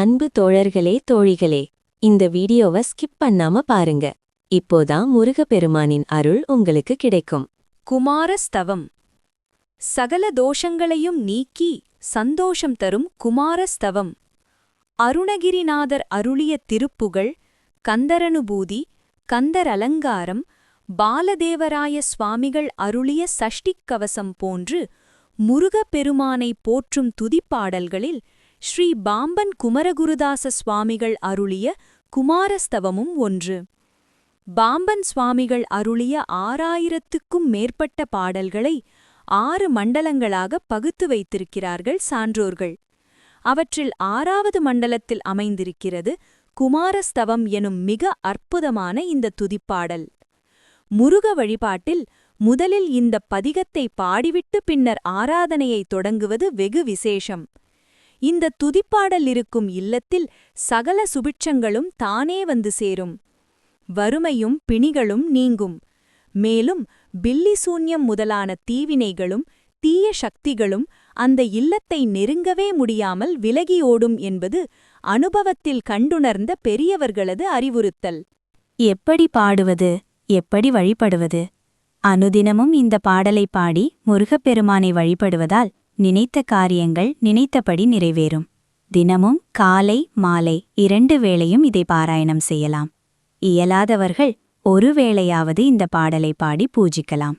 அன்பு தோழர்களே தோழிகளே இந்த வீடியோவை ஸ்கிப் பண்ணாம பாருங்க. இப்போதான் முருகப்பெருமானின் அருள் உங்களுக்கு கிடைக்கும். குமாரஸ்தவம். சகல தோஷங்களையும் நீக்கி சந்தோஷம் தரும் குமாரஸ்தவம். அருணகிரிநாதர் அருளிய திருப்புகழ் கந்தரனுபூதி கந்தர் அலங்காரம் பாலதேவராய சுவாமிகள் அருளிய சஷ்டிக் கவசம் போன்று முருகப்பெருமானை போற்றும் துதிப்பாடல்களில் ஸ்ரீ பாம்பன் குமரகுருதாச சுவாமிகள் அருளிய குமாரஸ்தவமும் ஒன்று. பாம்பன் சுவாமிகள் அருளிய ஆறாயிரத்துக்கும் மேற்பட்ட பாடல்களை ஆறு மண்டலங்களாக பகுத்து வைத்திருக்கிறார்கள் சான்றோர்கள். அவற்றில் ஆறாவது மண்டலத்தில் அமைந்திருக்கிறது குமாரஸ்தவம் எனும் மிக அற்புதமான இந்த துதிப்பாடல். முருக வழிபாட்டில் முதலில் இந்த பதிகத்தை பாடிவிட்டு பின்னர் ஆராதனையை தொடங்குவது வெகு விசேஷம். இந்த துதிப்பாடல் இருக்கும் இல்லத்தில் சகல சுபிட்சங்களும் தானே வந்து சேரும். வறுமையும் பிணிகளும் நீங்கும். மேலும் பில்லி சூன்யம் முதலான தீவினைகளும் தீய சக்திகளும் அந்த இல்லத்தை நெருங்கவே முடியாமல் விலகியோடும் என்பது அனுபவத்தில் கண்டுணர்ந்த பெரியவர்களது அறிவுறுத்தல். எப்படி பாடுவது? எப்படி வழிபடுவது? அனுதினமும் இந்த பாடலை பாடி முருகப்பெருமானை வழிபடுவதால் நினைத்த காரியங்கள் நினைத்தபடி நிறைவேறும். தினமும் காலை மாலை இரண்டு வேளையும் இதை பாராயணம் செய்யலாம். இயலாதவர்கள் ஒருவேளையாவது இந்த பாடலை பாடி பூஜிக்கலாம்.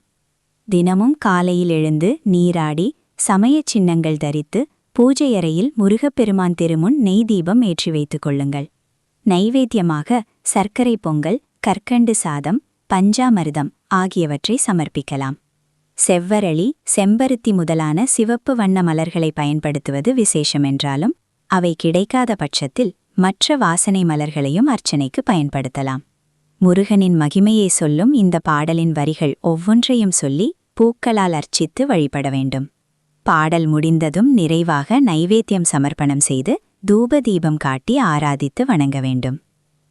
தினமும் காலையில் எழுந்து நீராடி சமயச் சின்னங்கள் தரித்து பூஜையறையில் முருகப்பெருமான் திருமுன் நெய் தீபம் ஏற்றி வைத்துக் கொள்ளுங்கள். நைவேத்தியமாக சர்க்கரை பொங்கல் கற்கண்டு சாதம் பஞ்சாமிர்தம் ஆகியவற்றை சமர்ப்பிக்கலாம். செவ்வரளி செம்பருத்தி முதலான சிவப்பு வண்ண மலர்களை பயன்படுத்துவது விசேஷமென்றாலும் அவை கிடைக்காத பட்சத்தில் மற்ற வாசனை மலர்களையும் அர்ச்சனைக்கு பயன்படுத்தலாம். முருகனின் மகிமையை சொல்லும் இந்த பாடலின் வரிகள் ஒவ்வொன்றையும் சொல்லி பூக்களால் அர்ச்சித்து வழிபட வேண்டும். பாடல் முடிந்ததும் நிறைவாக நைவேத்தியம் சமர்ப்பணம் செய்து தூப தீபம் காட்டி ஆராதித்து வணங்க வேண்டும்.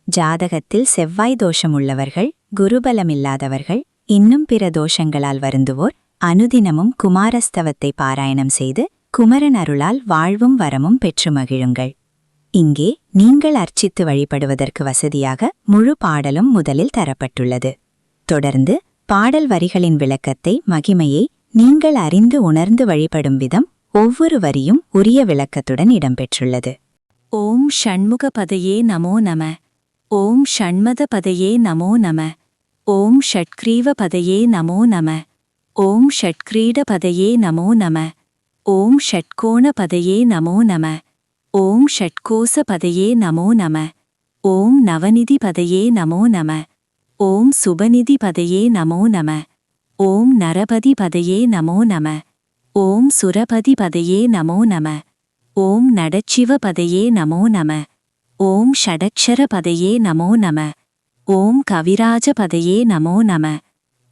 ஜாதகத்தில் செவ்வாய் தோஷம் உள்ளவர்கள் குருபலமில்லாதவர்கள் இன்னும் பிற தோஷங்களால் வருந்துவோர் அனுதினமும் குமாரஸ்தவத்தை பாராயணம் செய்து குமரன் அருளால் வாழ்வும் வரமும் பெற்று மகிழுங்கள். இங்கே நீங்கள் அர்ச்சித்து வழிபடுவதற்கு வசதியாக முழு பாடலும் முதலில் தரப்பட்டுள்ளது. தொடர்ந்து பாடல் வரிகளின் விளக்கத்தை மகிமையை நீங்கள் அறிந்து உணர்ந்து வழிபடும் விதம் ஒவ்வொரு வரியும் உரிய விளக்கத்துடன் இடம்பெற்றுள்ளது. ஓம் ஷண்முக பதையே நமோ நம. ஓம் ஷண்மத பதையே நமோ நம. ஓம் ஷட்க்ரீவபதையே நமோ நம. ஓம் ஷட்க்ரீடபதையே நமோ நம ஓம் ஷட்கோணபதையே நமோ நம ஓம் ஷட்கோசபதையே நமோ நம ஓம் நவநிதிபதையே நமோ நம ஓம் சுபநிதிபதையே நமோ நம ஓம் நரபதிபதையே நமோ நம ஓம் சுரபதிபதையே நமோ நம ஓம் நடச்சிவபதையே நமோ நம ஓம் ஷடக்ஷரபதையே நமோ நம ஓம் கவிராஜபதையே நமோ நம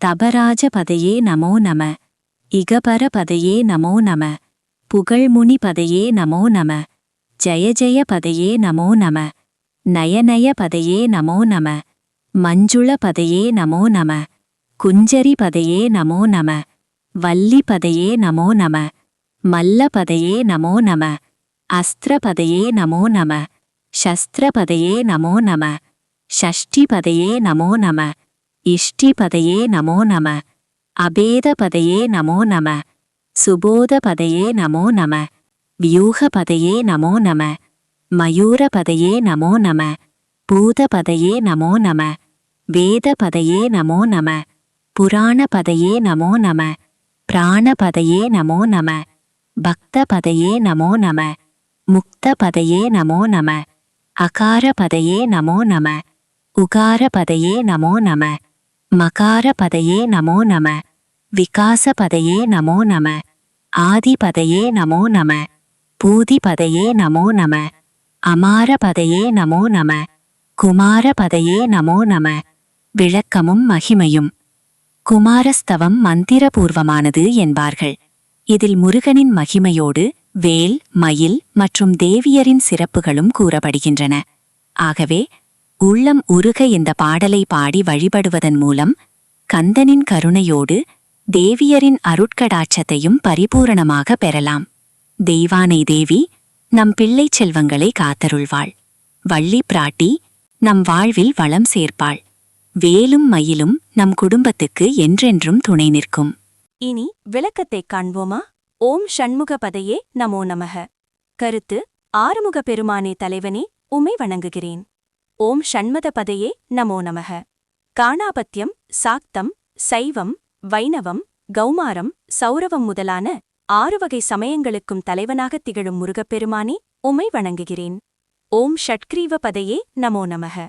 தபராஜபதையே நமோ நம இகபரபதையே நமோ நம புகழ்முனி பதையே நமோ நம ஜய ஜய பதையே நமோ நம நயநய பதையே நமோ நம மஞ்சுள பதையே நமோ நம குஞ்சரி பதையே நமோ நம வல்லி பதையே நமோ நம மல்ல பதையே நமோ நம அஸ்திர பதையே நமோ நம சஸ்திர பதையே நமோ நம ஷஷ்டி பதையே நமோ நம இஷ்டிபதையே நமோ நம அபேதபதையே நமோ நம சுபோதபதையே நமோ நம வியூகபதையே நமோ நம மயூரபதையே நமோ நம பூதபதையே நமோ நம வேதபதையே நமோ நம புராணபதையே நமோ நம பிராணபதையே நமோ நம பக்தபதையே நமோ நம முக்தபதையே நமோ நம அகாரபதையே நமோ நம உகாரபதையே நமோ நம மகார பதையே நமோ நம. விகாச பதையே நமோ நம. ஆதி பதையே நமோ நம. பூதி பதையே நமோ நம. அமார பதையே நமோ நம. குமார பதையே நமோ நம. விளக்கமும் மகிமையும். குமாரஸ்தவம் மந்திரபூர்வமானது என்பார்கள். இதில் முருகனின் மகிமையோடு வேல் மயில் மற்றும் தேவியரின் சிறப்புகளும் கூறப்படுகின்றன. ஆகவே உள்ளம் உருக இந்த பாடலை பாடி வழிபடுவதன் மூலம் கந்தனின் கருணையோடு தேவியரின் அருட்கடாட்சத்தையும் பரிபூரணமாக பெறலாம். தெய்வானை தேவி நம் பிள்ளைச் செல்வங்களை காத்தருள்வாள். வள்ளி பிராட்டி நம் வாழ்வில் வளம் சேர்ப்பாள். வேலும் மயிலும் நம் குடும்பத்துக்கு என்றென்றும் துணை நிற்கும். இனி விளக்கத்தைக் காண்போமா? ஓம் ஷண்முக பதையே நமோ நமக. கருத்து ஆறுமுக பெருமானே தலைவனே உமை வணங்குகிறேன். ஓம் ஷண்மதபதையே நமோ நமக. காணாபத்தியம் சாக்தம் சைவம் வைணவம் கௌமாரம் சௌரவம் முதலான ஆறு வகை சமயங்களுக்கும் தலைவனாகத் திகழும் முருகப்பெருமானே உமை வணங்குகிறேன். ஓம் ஷட்கிரீவ பதையே நமோ நமக.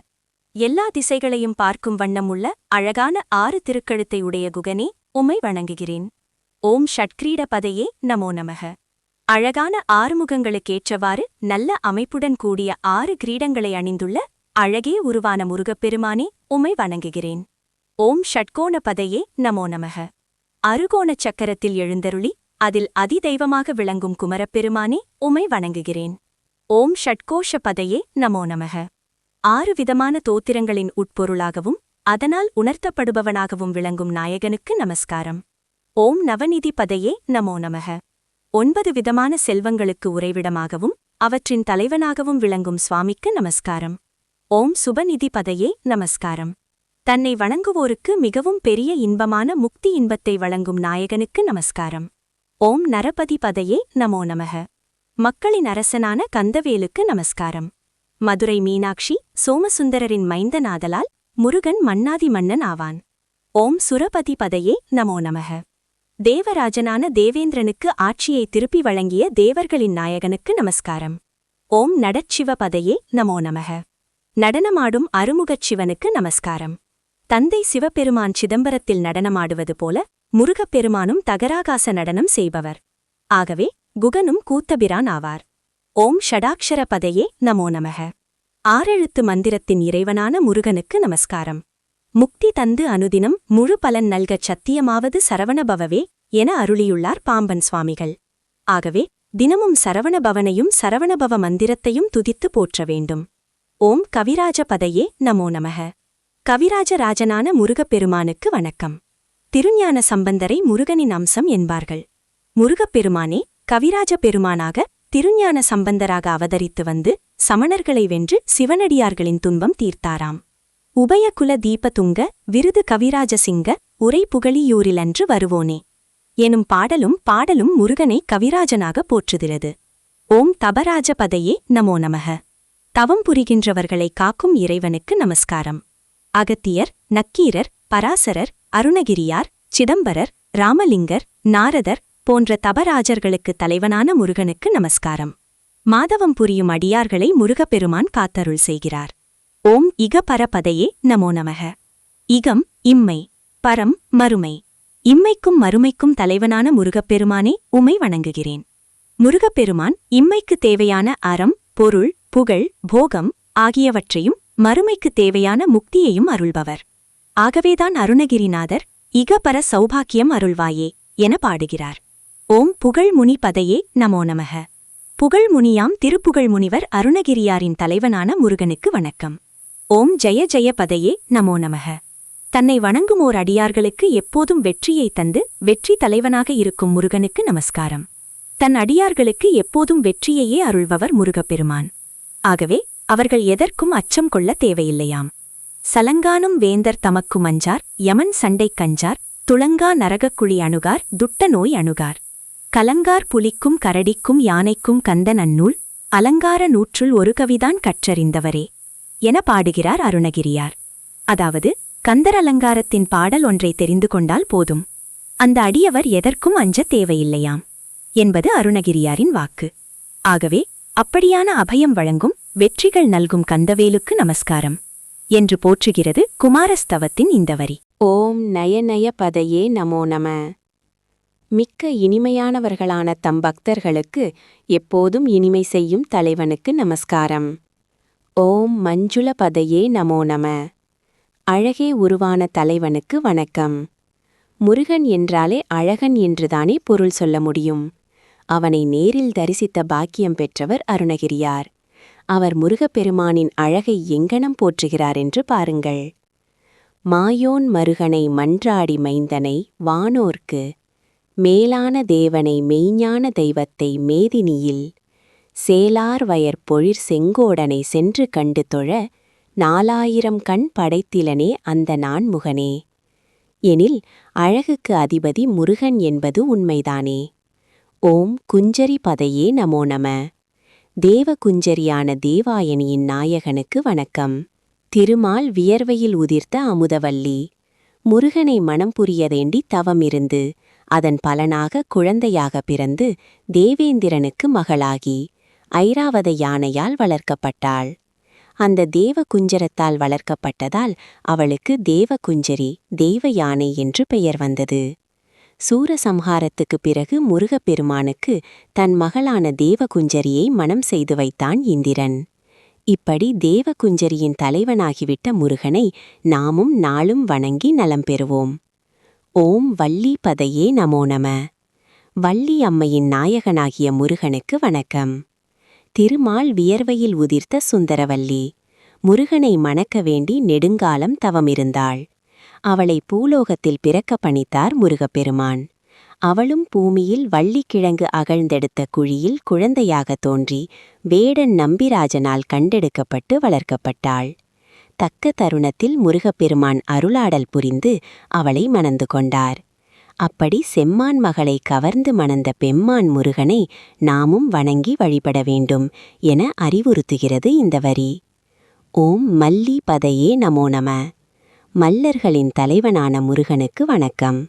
எல்லா திசைகளையும் பார்க்கும் வண்ணமுள்ள அழகான ஆறு திருக்கழுத்தை உடைய குகனே உமை வணங்குகிறேன். ஓம் ஷட்கிரீட பதையே நமோ நமக. அழகான ஆறுமுகங்களுக்கேற்றவாறு நல்ல அமைப்புடன் கூடிய ஆறு கிரீடங்களை அணிந்துள்ள அழகே உருவான முருகப்பெருமானே உமை வணங்குகிறேன். ஓம் ஷட்கோண பதையே நமோ நமக. அருகோணச் சக்கரத்தில் எழுந்தருளி அதில் அதிதெய்வமாக விளங்கும் குமரப்பெருமானே உமை வணங்குகிறேன். ஓம் ஷட்கோஷ பதையே நமோ நமக. ஆறு விதமான தோத்திரங்களின் உட்பொருளாகவும் அதனால் உணர்த்தப்படுபவனாகவும் விளங்கும் நாயகனுக்கு நமஸ்காரம். ஓம் நவநிதி பதையே நமோ நமக. ஒன்பது விதமான செல்வங்களுக்கு உறைவிடமாகவும் அவற்றின் தலைவனாகவும் விளங்கும் சுவாமிக்கு நமஸ்காரம். ஓம் சுபநிதி பதையே நமஸ்காரம். தன்னை வணங்குவோருக்கு மிகவும் பெரிய இன்பமான முக்தி இன்பத்தை வழங்கும் நாயகனுக்கு நமஸ்காரம். ஓம் நரபதி பதையே நமோ நமக. மக்களின் அரசனான கந்தவேலுக்கு நமஸ்காரம். மதுரை மீனாட்சி சோமசுந்தரரின் மைந்தநாதலால் முருகன் மன்னாதி மன்னன் ஆவான். ஓம் சுரபதி பதையே நமோ நமக. தேவராஜனான தேவேந்திரனுக்கு ஆட்சியை திருப்பி வழங்கிய தேவர்களின் நாயகனுக்கு நமஸ்காரம். ஓம் நடச்சிவ பதையே நமோ நமக. நடனமாடும் அருமுகச் சிவனுக்கு நமஸ்காரம். தந்தை சிவபெருமான் சிதம்பரத்தில் நடனமாடுவது போல முருகப்பெருமானும் தகராகாச நடனம் செய்பவர். ஆகவே குகனும் கூத்தபிரான் ஆவார். ஓம் ஷடாக்ஷர பதையே நமோ நமக. ஆறெழுத்து மந்திரத்தின் இறைவனான முருகனுக்கு நமஸ்காரம். முக்தி தந்து அனுதினம் முழு பலன் நல்கச் சத்தியமாவது சரவணபவவே என அருளியுள்ளார் பாம்பன் சுவாமிகள். ஆகவே தினமும் சரவணபவனையும் சரவணபவ மந்திரத்தையும் துதித்து போற்ற வேண்டும். ஓம் கவிராஜ பதையே நமோ நமக. கவிராஜராஜனான முருகப்பெருமானுக்கு வணக்கம். திருஞான சம்பந்தரை முருகனின் அம்சம் என்பார்கள். முருகப்பெருமானே கவிராஜ பெருமானாக திருஞான சம்பந்தராக அவதரித்து வந்து சமணர்களை வென்று சிவனடியார்களின் துன்பம் தீர்த்தாராம். உபயகுல தீபதுங்க விருது கவிராஜசிங்க உரை புகழியூரிலன்று வருவோனே. எனும் பாடலும் பாடலும் முருகனை கவிராஜனாக போற்றுகிறது. ஓம் தபராஜ பதையே நமோ நமக. தவம் புரிகின்றவர்களை காக்கும் இறைவனுக்கு நமஸ்காரம். அகத்தியர் நக்கீரர் பராசரர் அருணகிரியார் சிதம்பரர் ராமலிங்கர் நாரதர் போன்ற தபராஜர்களுக்கு தலைவனான முருகனுக்கு நமஸ்காரம். மாதவம் புரியும் அடியார்களை முருகப்பெருமான் காத்தருள் செய்கிறார். ஓம் இக பரபதையே நமோ நமக. இகம் இம்மை பரம் மறுமை. இம்மைக்கும் மறுமைக்கும் தலைவனான முருகப்பெருமானே உமை வணங்குகிறேன். முருகப்பெருமான் இம்மைக்கு தேவையான அறம் பொருள் புகழ் போகம் ஆகியவற்றையும் மறுமைக்கு தேவையான முக்தியையும் அருள்பவர். ஆகவேதான் அருணகிரிநாதர் இகபர சௌபாக்கியம் அருள்வாயே என பாடுகிறார். ஓம் புகழ் முனி பதையே நமோ நமக. புகழ்முனியாம் திருப்புகழ் முனிவர் அருணகிரியாரின் தலைவனான முருகனுக்கு வணக்கம். ஓம் ஜெய ஜெய பதையே நமோ நமக. தன்னை வணங்குமோர் அடியார்களுக்கு எப்போதும் வெற்றியைத் தந்து வெற்றி தலைவனாக இருக்கும் முருகனுக்கு நமஸ்காரம். தன் அடியார்களுக்கு எப்போதும் வெற்றியையே அருள்பவர் முருகப்பெருமான். ஆகவே அவர்கள் எதற்கும் அச்சம் கொள்ள தேவையில்லையாம். சலங்கானும் வேந்தர் தமக்கு மஞ்சார் யமன் சண்டைக் கஞ்சார் துளங்கா நரகக்குழி அணுகார் துட்ட நோய் அணுகார். கலங்கார் புலிக்கும் கரடிக்கும் யானைக்கும் கந்தன் அந்நூல் அலங்கார நூற்றுள் ஒரு கவிதான் கற்றறிந்தவரே என பாடுகிறார் அருணகிரியார். அதாவது கந்தர் அலங்காரத்தின் பாடல் ஒன்றை தெரிந்து கொண்டால் போதும். அந்த அடியவர் எதற்கும் அஞ்ச தேவையில்லையாம் என்பது அருணகிரியாரின் வாக்கு. ஆகவே அப்படியான அபயம் வழங்கும் வெற்றிகள் நல்கும் கந்தவேலுக்கு நமஸ்காரம். என்று போற்றுகிறது குமாரஸ்தவத்தின் இந்த வரி. ஓம் நயநய பதையே நமோ நம. மிக்க இனிமையானவர்களான தம் பக்தர்களுக்கு எப்போதும் இனிமை செய்யும் தலைவனுக்கு நமஸ்காரம். ஓம் மஞ்சுள பதையே நமோ நம. அழகே உருவான தலைவனுக்கு வணக்கம். முருகன் என்றாலே அழகன் என்றுதானே பொருள் சொல்ல முடியும். அவனை நேரில் தரிசித்த பாக்கியம் பெற்றவர் அருணகிரியார். அவர் முருகப்பெருமானின் அழகை எங்கனம் போற்றுகிறார் என்று பாருங்கள். மாயோன் மருகனை மன்றாடி மைந்தனை வானோர்க்கு மேலான தேவனை மெய்ஞான தெய்வத்தை மேதினியில் சேலார் வயற் பொழிர் செங்கோடனை சென்று கண்டு தொழ நாலாயிரம் கண் படைத்திலனே அந்த நான்முகனே. எனில் அழகுக்கு அதிபதி முருகன் என்பது உண்மைதானே. ஓம் குஞ்சரி பதையே நமோ நம. தேவ குஞ்சரியான தேவாயணியின் நாயகனுக்கு வணக்கம். திருமால் வியர்வையில் உதிர்த்த அமுதவல்லி. முருகனை மனம் புரியவேண்டி தவமிருந்து அதன் பலனாக குழந்தையாக பிறந்து தேவேந்திரனுக்கு மகளாகி ஐராவத யானையால் வளர்க்கப்பட்டாள். அந்த தேவ குஞ்சரத்தால் வளர்க்கப்பட்டதால் அவளுக்கு தேவ குஞ்சரி தெய்வ யானை என்று பெயர் வந்தது. சூரசம்ஹாரத்துக்குப் பிறகு முருகப்பெருமானுக்கு தன் மகளான தேவகுஞ்சரியை மனம் செய்து வைத்தான் இந்திரன். இப்படி தேவகுஞ்சரியின் தலைவனாகிவிட்ட முருகனை நாமும் நாளும் வணங்கி நலம் பெறுவோம். ஓம் வள்ளி பதையே நமோ நம. வள்ளி அம்மையின் நாயகனாகிய முருகனுக்கு வணக்கம். திருமால் வியர்வையில் உதிர்த்த சுந்தரவல்லி முருகனை மணக்க வேண்டி நெடுங்காலம் தவமிருந்தாள். அவளை பூலோகத்தில் பிறக்க பணித்தார் முருகப்பெருமான். அவளும் பூமியில் வள்ளிக்கிழங்கு அகழ்ந்தெடுத்த குழியில் குழந்தையாக தோன்றி வேடன் நம்பிராஜனால் கண்டெடுக்கப்பட்டு வளர்க்கப்பட்டாள். தக்க தருணத்தில் முருகப்பெருமான் அருளாடல் புரிந்து அவளை மணந்து கொண்டார். அப்படி செம்மான் மகளை கவர்ந்து மணந்த பெம்மான் முருகனை நாமும் வணங்கி வழிபட வேண்டும் என அறிவுறுத்துகிறது இந்த வரி. ஓம் மல்லி பதையே நமோ நம. மல்லர்களின் தலைவனான முருகனுக்கு வணக்கம்.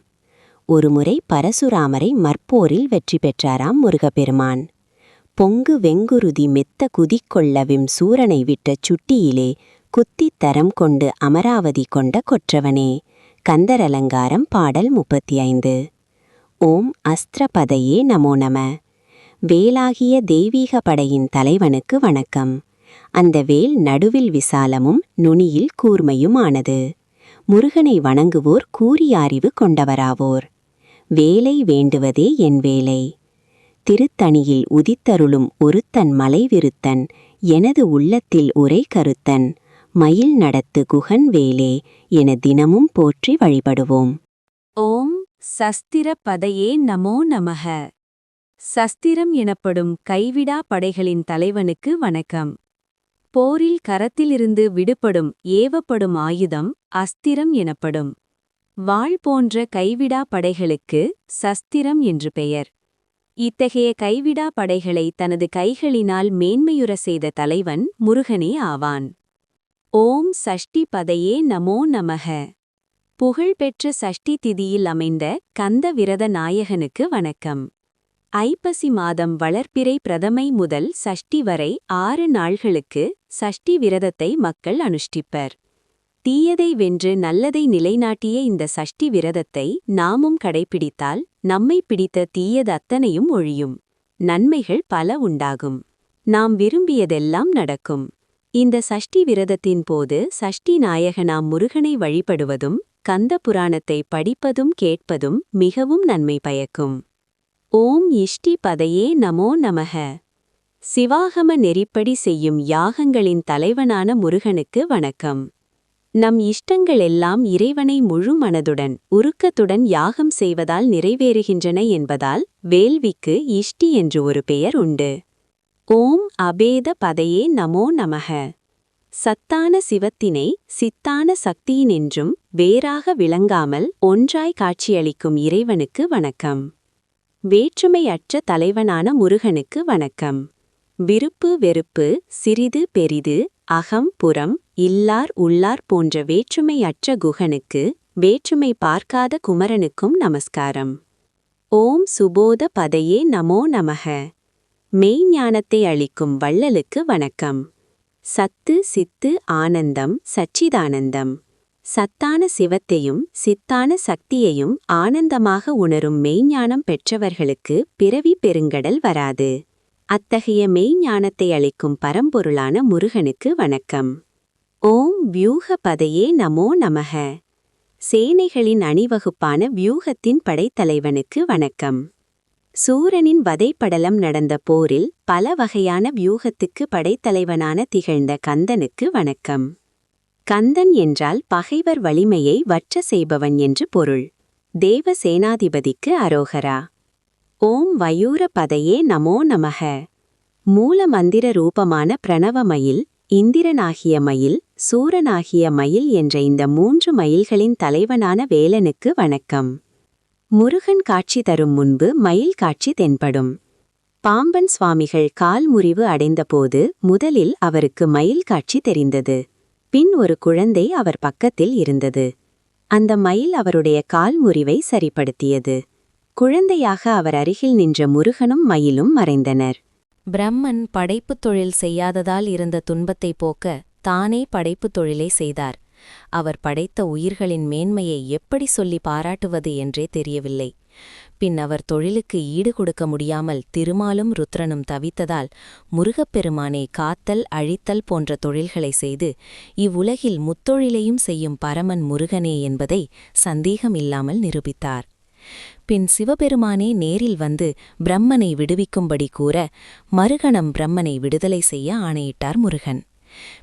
ஒருமுறை பரசுராமரை மற்போரில் வெற்றி பெற்றாராம் முருகப்பெருமான். பொங்கு வெங்குருதி மெத்த குதிக்கொள்ளவிம் சூரனை விட்ட சுட்டியிலே குத்தித் தரம் கொண்டு அமராவதி கொண்ட கொற்றவனே. கந்தரலங்காரம் பாடல் முப்பத்தி ஐந்து ஓம் அஸ்திரபதையே நமோ நம. வேலாகிய தெய்வீக படையின் தலைவனுக்கு வணக்கம். அந்த வேல் நடுவில் விசாலமும் நுனியில் கூர்மையுமானது. முருகனை வணங்குவோர் கூறிய அறிவு கொண்டவராவோர். வேலை வேண்டுவதே என் வேலை. திருத்தணியில் உதித்தருளும் ஒருத்தன் மலைவிருத்தன் எனது உள்ளத்தில் உரை கருத்தன் மயில் நடத்து குகன் வேலே என தினமும் போற்றி வழிபடுவோம். ஓம் சஸ்திர பதையே நமோ நமக. சஸ்திரம் எனப்படும் கைவிடா படைகளின் தலைவனுக்கு வணக்கம். போரில் கரத்திலிருந்து விடுபடும் ஏவப்படும் ஆயுதம் அஸ்திரம் எனப்படும். வாள் போன்ற கைவிடா படைகளுக்கு சஸ்திரம் என்று பெயர். இத்தகைய கைவிடா படைகளை தனது கைகளினால் மேன்மையுற செய்த தலைவன் முருகனே ஆவான். ஓம் சஷ்டி பதையே நமோ நமக. புகழ்பெற்ற சஷ்டி திதியில் அமைந்த கந்த விரத நாயகனுக்கு வணக்கம். ஐப்பசி மாதம் வளர்ப்பிறை பிரதமை முதல் சஷ்டி வரை ஆறு நாள்களுக்கு சஷ்டி விரதத்தை மக்கள் அனுஷ்டிப்பர். தீயதை வென்று நல்லதை நிலைநாட்டிய இந்த சஷ்டி விரதத்தை நாமும் கடைப்பிடித்தால் நம்மை பிடித்த தீயது அத்தனையும் ஒழியும். நன்மைகள் பல உண்டாகும். நாம் விரும்பியதெல்லாம் நடக்கும். இந்த சஷ்டி விரதத்தின் போது சஷ்டி நாயகனாம் முருகனை வழிபடுவதும் கந்த புராணத்தை படிப்பதும் கேட்பதும் மிகவும் நன்மை பயக்கும். ஓம் இஷ்டி பதையே நமோ நமக சிவாகம நெறிப்படி செய்யும் யாகங்களின் தலைவனான முருகனுக்கு வணக்கம். நம் இஷ்டங்கள் எல்லாம் இறைவனை முழு மனதுடன் உருக்கத்துடன் யாகம் செய்வதால் நிறைவேறுகின்றன என்பதால் வேள்விக்கு இஷ்டி என்று ஒரு பெயர் உண்டு. ஓம் அபேத பதையே நமோ நமக சத்தான சிவத்தினை சித்தான சக்தியினின்றும் வேறாக விளங்காமல் ஒன்றாய் காட்சியளிக்கும் இறைவனுக்கு வணக்கம். வேற்றுமையற்ற தலைவனான முருகனுக்கு வணக்கம். விருப்பு வெறுப்பு சிறிது பெரிது அகம் புறம் இல்லார் உள்ளார் போன்ற வேற்றுமையற்ற குகனுக்கு வேற்றுமை பார்க்காத குமரனுக்கும் நமஸ்காரம். ஓம் சுபோத பதையே நமோ நமக. மெய்ஞானத்தை அளிக்கும் வள்ளலுக்கு வணக்கம். சத்து சித்து ஆனந்தம் சச்சிதானந்தம். சத்தான சிவத்தையும் சித்தான சக்தியையும் ஆனந்தமாக உணரும் மெய்ஞானம் பெற்றவர்களுக்கு பிறவி பெருங்கடல் வராது. அத்தகைய மெய்ஞானத்தை அளிக்கும் பரம்பொருளான முருகனுக்கு வணக்கம். ஓம் வியூக பதையே நமோ நமக. சேனைகளின் அணிவகுப்பான வியூகத்தின் படைத்தலைவனுக்கு வணக்கம். சூரனின் வதைப்படலம் நடந்த போரில் பல வகையான வியூகத்துக்கு படைத்தலைவனான திகழ்ந்த கந்தனுக்கு வணக்கம். கந்தன் என்றால் பகைவர் வலிமையை வற்ற செய்பவன் என்று பொருள். தேவ சேனாதிபதிக்கு அரோகரா. ஓம் வயூர பதையே நமோ நமக. மூல மந்திர ரூபமான பிரணவ மயில் இந்திரனாகிய மயில் சூரனாகிய மயில் என்ற இந்த மூன்று மயில்களின் தலைவனான வேலனுக்கு வணக்கம். முருகன் காட்சி தரும் முன்பு மயில் காட்சி தென்படும். பாம்பன் சுவாமிகள் கால் முறிவு அடைந்தபோது முதலில் அவருக்கு மயில் காட்சி தெரிந்தது. பின் ஒரு குழந்தை அவர் பக்கத்தில் இருந்தது. அந்த மயில் அவருடைய கால் முறிவை சரிப்படுத்தியது. குழந்தையாக அவர் அருகில் நின்ற முருகனும் மயிலும் மறைந்தனர். பிரம்மன் படைப்புத் தொழில் செய்யாததால் இருந்த துன்பத்தைப் போக்க தானே படைப்புத் தொழிலை செய்தார். அவர் படைத்த உயிர்களின் மேன்மையை எப்படி சொல்லி பாராட்டுவது என்றே தெரியவில்லை. பின் அவர் தொழிலுக்கு ஈடு கொடுக்க முடியாமல் திருமாலும் ருத்ரனும் தவித்ததால் முருகப்பெருமானே காத்தல் அழித்தல் போன்ற தொழில்களை செய்து இவ்வுலகில் முத்தொழிலையும் செய்யும் பரமன் முருகனே என்பதை சந்தேகமில்லாமல் நிரூபித்தார். பின் சிவபெருமானே நேரில் வந்து பிரம்மனை விடுவிக்கும்படி கூற மறுகணம் பிரம்மனை விடுதலை செய்ய ஆணையிட்டார் முருகன்.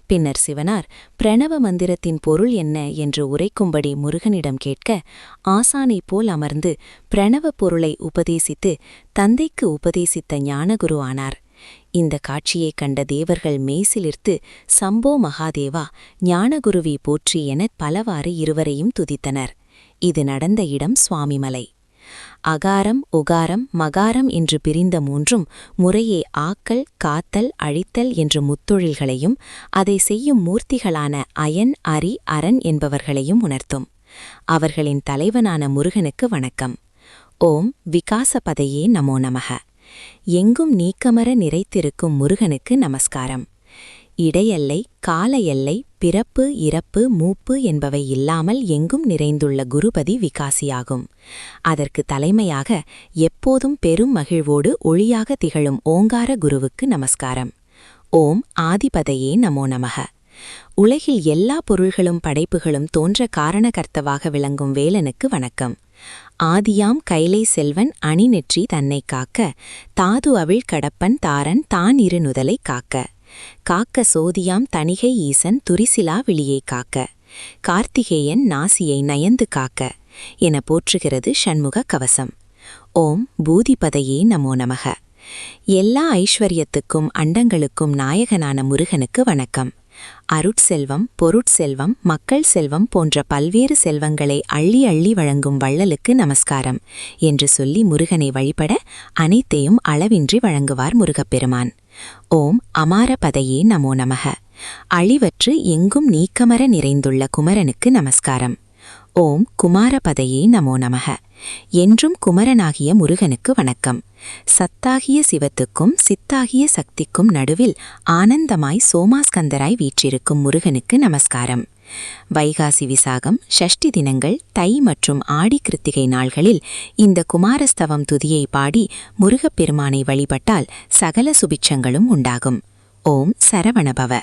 பின்னர் சிவனார் பிரணவ மந்திரத்தின் பொருள் என்ன? என்று உரைக்கும்படி முருகனிடம் கேட்க ஆசானைப் போல் அமர்ந்து பிரணவ பொருளை உபதேசித்து தந்தைக்கு உபதேசித்த ஞானகுரு ஆனார். இந்த காட்சியைக் கண்ட தேவர்கள் மெய்சிலிர்த்து சம்போ மகாதேவா ஞானகுருவி போற்றி எனப் பலவாறு இருவரையும் துதித்தனர். இது நடந்த இடம் சுவாமிமலை. அகாரம் உகாரம் மகாரம் என்று பிரிந்த மூன்றும் முறையே ஆக்கல் காத்தல் அழித்தல் என்ற முத்தொழில்களையும் அதை செய்யும் மூர்த்திகளான அயன் அரி அரண் என்பவர்களையும் உணர்த்தும். அவர்களின் தலைவனான முருகனுக்கு வணக்கம். ஓம் விகாசபதையே நமோ நமக. எங்கும் நீக்கமர நிறைத்திருக்கும் முருகனுக்கு நமஸ்காரம். இடையெல்லை கால எல்லை பிறப்பு இறப்பு மூப்பு என்பவை இல்லாமல் எங்கும் நிறைந்துள்ள குருபதி விகாசியாகும். அதற்கு தலைமையாக எப்போதும் பெரும் மகிழ்வோடு ஒளியாக திகழும் ஓங்கார குருவுக்கு நமஸ்காரம். ஓம் ஆதிபதையே நமோ நமக. உலகில் எல்லா பொருள்களும் படைப்புகளும் தோன்ற காரணகர்த்தவாக விளங்கும் வேலனுக்கு வணக்கம். ஆதியாம் கைலை செல்வன் அணிநெற்றி தன்னை காக்க தாது அவிழ் கடப்பன் தாரன் தான் இரு காக்க. காக்க சோதியாம் தணிகை ஈசன் துரிசிலா விழியை காக்க. கார்த்திகேயன் நாசியை நயந்து காக்க. என போற்றுகிறது ஷண்முக கவசம். ஓம் பூதிபதையே நமோ நமக. எல்லா ஐஸ்வர்யத்துக்கும் அண்டங்களுக்கும் நாயகனான முருகனுக்கு வணக்கம். அருட்செல்வம் பொருட்செல்வம் மக்கள் செல்வம் போன்ற பல்வேறு செல்வங்களை அள்ளி அள்ளி வழங்கும் வள்ளலுக்கு நமஸ்காரம். என்று சொல்லி முருகனை வழிபட அனைத்தையும் அளவின்றி வழங்குவார் முருகப்பெருமான். ஓம் அமாரபதையே நமோ நமக. அழிவற்று எங்கும் நீக்கமர நிறைந்துள்ள குமரனுக்கு நமஸ்காரம். ஓம் குமாரபதையே நமோ நமக. என்றும் குமரனாகிய முருகனுக்கு வணக்கம். சத்தாகிய சிவத்துக்கும் சித்தாகிய சக்திக்கும் நடுவில் ஆனந்தமாய் சோமாஸ்கந்தராய் வீற்றிருக்கும் முருகனுக்கு நமஸ்காரம். வைகாசி விசாகம் ஷஷ்டி தினங்கள் தை மற்றும் ஆடி கிருத்திகை நாள்களில் இந்த குமாரஸ்தவம் துதியை பாடி முருகப்பெருமானை வழிபட்டால் சகல சுபிட்சங்களும் உண்டாகும். ஓம் சரவணபவ.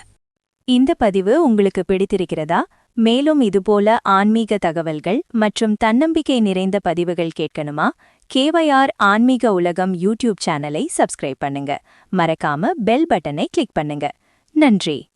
இந்த பதிவு உங்களுக்கு பிடித்திருக்கிறதா? மேலும் இதுபோல ஆன்மீக தகவல்கள் மற்றும் தன்னம்பிக்கை நிறைந்த பதிவுகள் கேட்கணுமா? கேவையார் ஆன்மீக உலகம் யூடியூப் சேனலை சப்ஸ்கிரைப் பண்ணுங்க. மறக்காம பெல் பட்டனை கிளிக் பண்ணுங்க. நன்றி.